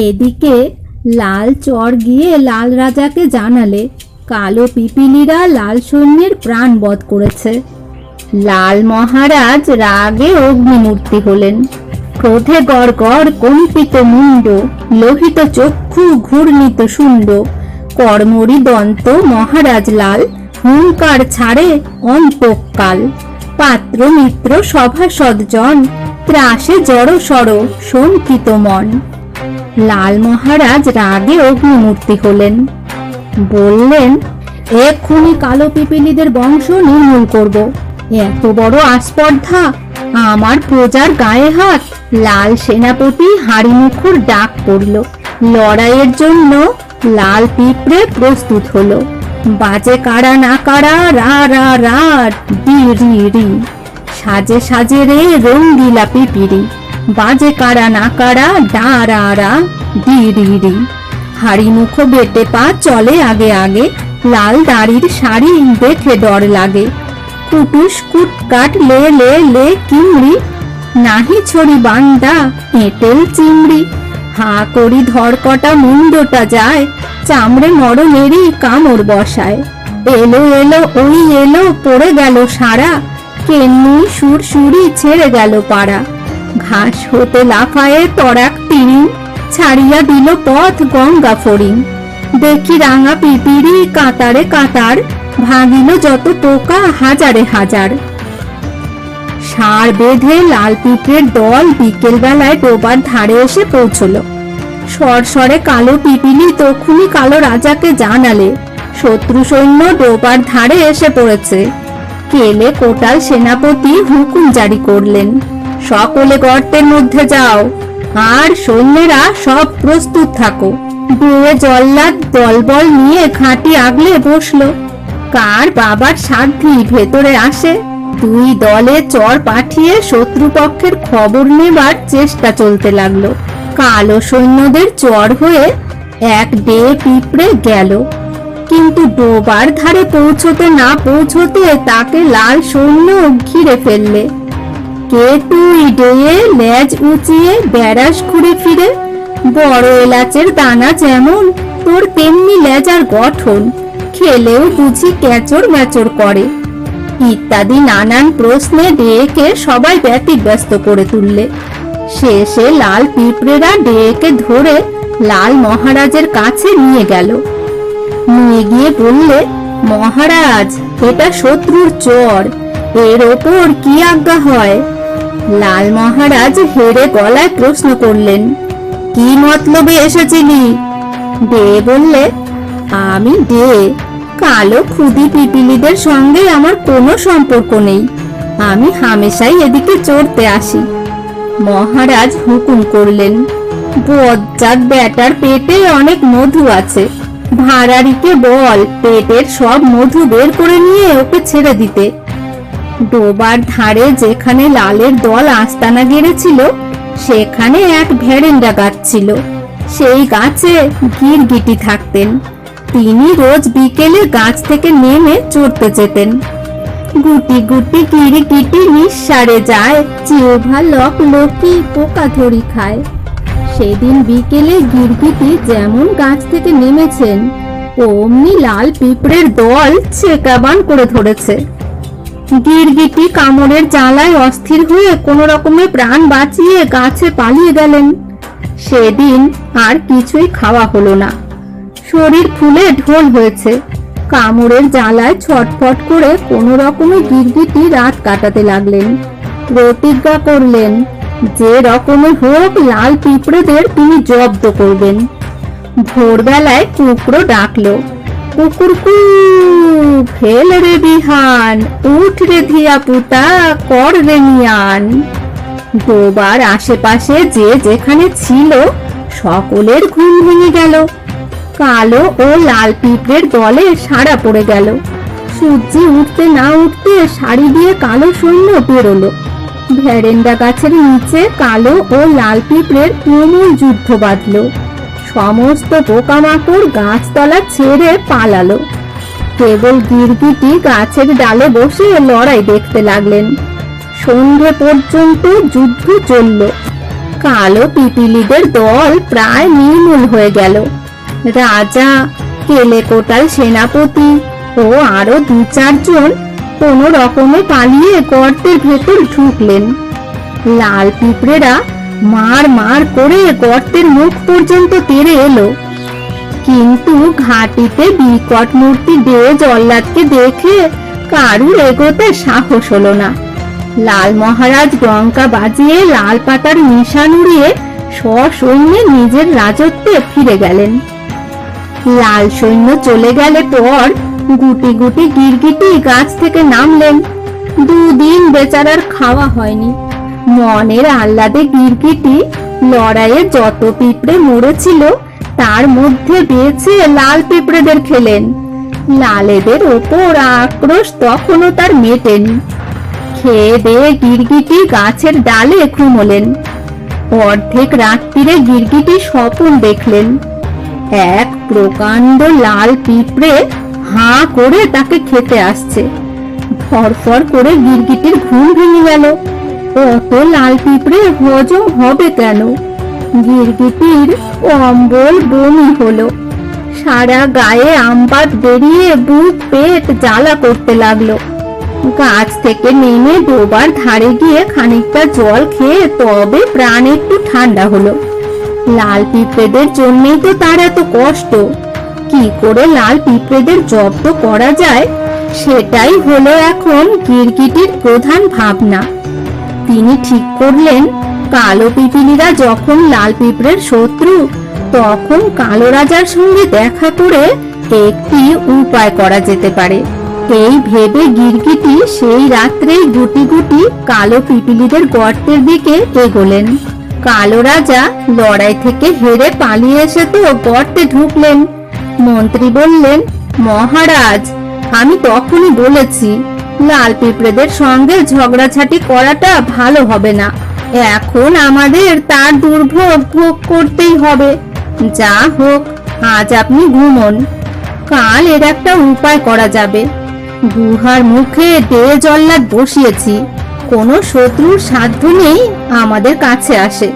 এদিকে লাল চর গিয়ে লাল রাজাকে জানালে, কালো পিপিলিরা লাল সৈন্যের প্রাণ বধ করেছে। লাল মহারাজ রাগে অগ্নিমূর্তি হলেন। ক্রোধে গড় গড় কম্পিত মুন্ড লোহিত চক্ষু ঘূর্ণিত শুণ্ড কর্মরি দন্ত মহারাজ লাল হুঙ্কার ছাড়ে অন্তকাল পাত্র মিত্র সভাসদজন ত্রাসে জড় সড় শঙ্কিত মন। লাল মহারাজ রাগে অগ্নিমূর্তি হলেন। বললেন, এক্ষুনি কালো পিপিলিদের বংশ নির্মূল করব। এত বড় আস্পর্ধা, আমার প্রজার গায়ে হাত, লাল সেনাপতি হাড়িমুখর ডাক পড়ল। লড়াইয়ের জন্য লাল পিঁপড়ে প্রস্তুত হলো। বাজে কারা না কারা, রা রা রা ডি রি রি। সাজে সাজে রে রঙ্গিলা পিপিরি। বাজে কারা না কারা ডা রা ডি হাড়ি মুখ বেটে পা চলে আগে আগে, লাল দাড়ির শাড়ি দেখে ডর লাগে। কুটুস কুটকাট লে লে লে কিমড়ি, নাহি ছড়ি বান্দা, এঁটেল চিমড়ি। হা করি ধরকটা মুন্ডটা যায়, চামড়ে মরণেরই কামড় বসায়। এলো এলো, ওই এলো, পড়ে গেল সারা কেন্নি সুর সুরি ছেড়ে গেল পাড়া। ঘাস হতে লাফায়ে তরাক তিরিং ছাড়িয়া দিল পথ গঙ্গা ফড়িং। দেখি রাঙা পিপিড়ি কাতারে কাতার, ভাঙিল যত পোকা হাজারে হাজার। সার বেঁধে লাল পিঁপড়ের দল বিকেল বেলায় ডোবার ধারে এসে পৌঁছলো। সরসরে কালো পিপিলি তখুনি কালো রাজাকে জানালে, শত্রু সৈন্য ডোবার ধারে এসে পড়েছে। কেলে কোটাল সেনাপতি হুকুম জারি করলেন। সকলে গর্তের মধ্যে যাও। আর সৈন্যেরা সব প্রস্তুত থাকো। দুয়ে জল্লাদ দলবল নিয়ে খাঁটি আগলে বসল। কার বাবার সাধ্যি ভেতরে আসে? দুই দলে চর পাঠিয়ে শত্রুপক্ষের খবর নেবার চেষ্টা চলতে লাগল। কালো সৈন্যদের চর হয়ে এক ডে পিঁপড়ে গেল। কিন্তু ডোবার ধারে পৌঁছতে না পৌঁছতে তাকে লাল সৈন্য ঘিরে ফেললে। কে তুই ডেয়ে লেজ উঁচিয়ে বেড়াস ঘুরে ফিরে। বড় এলাচের দানা যেমন, তোর তেমনি লেজার গঠন। খেলেও বুঝি ক্যাচর ম্যাচর করে। ইত্যাদি নানান প্রশ্নে ডেকে সবাই ব্যতিব্যস্ত করে তুললে। শেষে লাল পিঁপড়েরা ডেকে ধরে লাল মহারাজের কাছে নিয়ে গেল। নিয়ে গিয়ে বললে, মহারাজ, এটা শত্রুর চর। এর ওপর কি আজ্ঞা হয়? লাল মহারাজ হেরে গলায় প্রশ্ন করলেন, কি মতলবে এসেছিলি দে বললে, আমি দে। কালো খুদি পিপিলিদের সঙ্গে আমার কোনো সম্পর্ক নেই। আমি হামেশাই এদিকে চড়তে আসি। মহারাজ হুকুম করলেন, বজ্জাত ব্যাটার পেটে অনেক মধু আছে। ভাড়ারিকে বল, পেটের সব মধু বের করে নিয়ে ওকে ছেড়ে দিতে। ডোবার ধারে যেখানে লালের দল আস্তানা গেড়েছিল, সেখানে এক ভেড়েন্ডা গাছ ছিল। সেই গাছে গিরগিটি থাকতেন। তিনি রোজ বিকেলে গাছ থেকে নেমে চড়তে যেতেন। গুটি গুটি গিরগিটি নিঃসারে যায় জিহ্বা লক লকি পোকা ধরি খায়। সেদিন বিকেলে গিরগিটি যেমন গাছ থেকে নেমেছেন, অমনি লাল পিঁপড়ের দল ছেকাবান করে ধরেছে। গিরগিটি কামড়ের জ্বালায় অস্থির হয়ে কোনো রকমে প্রাণ বাঁচিয়ে গাছে পালিয়ে গেলেন। সেদিন আর কিছুই খাওয়া হলো না। শরীর ফুলে ঢোল হয়েছে। কামড়ের জ্বালায় ছটফট করে কোনো রকমে গিরগিটি রাত কাটাতে লাগলেন। প্রতিজ্ঞা করলেন, যে রকমে হোক লাল পিঁপড়েদের তিনি জব্দ করবেন। ভোরবেলায় কুকরো ডাকলো। কুকুর কু ফেল রে বিহান উঠ রে ধিয়া পুতা কর রে নিয়ান ডোবার আশেপাশে যে যেখানে ছিল, সকলের ঘুম ভেঙে গেল। কালো ও লাল পিঁপড়ের দলে সাড়া পড়ে গেল। সূর্যি উঠতে না উঠতে শাড়ি দিয়ে কালো সৈন্য বেরোলো। ভেরেন্ডা গাছের নিচে কালো ও লাল পিঁপড়ের তুমুল যুদ্ধ বাঁধলো। সমস্ত পোকামাকড় গাছতলা ছেড়ে পালালো। কেবল গিরগিটি গাছের ডালে বসে লড়াই দেখতে লাগলেন। সন্ধে পর্যন্ত যুদ্ধ চলল। কালো পিপিলিদের দল প্রায় নির্মূল হয়ে গেল। রাজা কেলে কোটাল সেনাপতি ও আরও দু চারজন কোনো রকমে পালিয়ে গর্তের ভেতর ঢুকলেন। লাল পিঁপড়েরা মার মার করে গর্তের মুখ পর্যন্ত তেড়ে এলো। কিন্তু ঘাটিতে বিকট মূর্তি দেহ জল্লাদকে দেখে কারুর এগোতে সাহস হলো না। লাল মহারাজ ডঙ্কা বাজিয়ে লাল পাতার নিশান উড়িয়ে সসৈন্যে নিজের রাজত্বে ফিরে গেলেন। লাল সৈন্য চলে গেলে পর গুটি গুটি গিরগিটি গাছ থেকে নামলেন। দুদিন বেচারার খাওয়া হয়নি। মনের আহ্লাদে গিরগিটি, লড়াইয়ে যত পিঁপড়ে মরেছিল, তার মধ্যে বেছে লাল পিঁপড়েদের খেলেন। লালেদের ওপর আক্রোশ তখনও তার মেটেনি। খেয়ে দিয়ে গিরগিটি গাছের ডালে ঘুমোলেন। অর্ধেক রাত্রিরে গিরগিটি স্বপন দেখলেন। এক প্রকাণ্ড লাল পিঁপড়ে হাঁ করে তাকে খেতে আসছে। ফরফর করে গিরগিটির ঘুম ভেঙে গেল। অত লাল পিঁপড়ে হজম হবে কেন? গিরগিটির অম্বল বমি হলো। সারা গায়ে আমবাদ বেরিয়ে বুক পেট জ্বালা করতে লাগল। গাছ থেকে নেমে ডোবার ধারে গিয়ে খানিকটা জল খেয়ে তবে প্রাণ একটু ঠান্ডা হলো। লাল পিঁপড়েদের জন্যই তো তার এত কষ্ট। কি করে লাল পিঁপড়েদের জব্দ করা যায়? সেটাই হলো এখন গিরগিটির প্রধান ভাবনা। তিনি ঠিক করলেন, কালো পিপিলিরা যখন লাল পিঁপড়ের শত্রু, তখন কালো রাজার সঙ্গে দেখা করে একটি উপায় করা যেতে পারে। এই ভেবে গিরগিটি সেই রাত্রেই গুটি গুটি কালো পিপিলিদের গর্তের দিকে এগোলেন। কালো রাজা লড়াই থেকে হেরে পালিয়ে এসে তো গর্তে ঢুকলেন। মন্ত্রী বললেন, মহারাজ, আমি তখনই বলেছি লাল পিঁপড়েদের সঙ্গে ঝগড়াঝাটি করাটা ভালো হবে না। এখন আমাদের তার দুর্ভোগ ভোগ করতেই হবে। যা হোক, আজ আপনি ঘুমন। কাল এর একটা উপায় করা যাবে। গুহার মুখে দে জল্লাদ বসিয়েছি। কোনো শত্রুর সাধ্য নেই আমাদের কাছে আসে।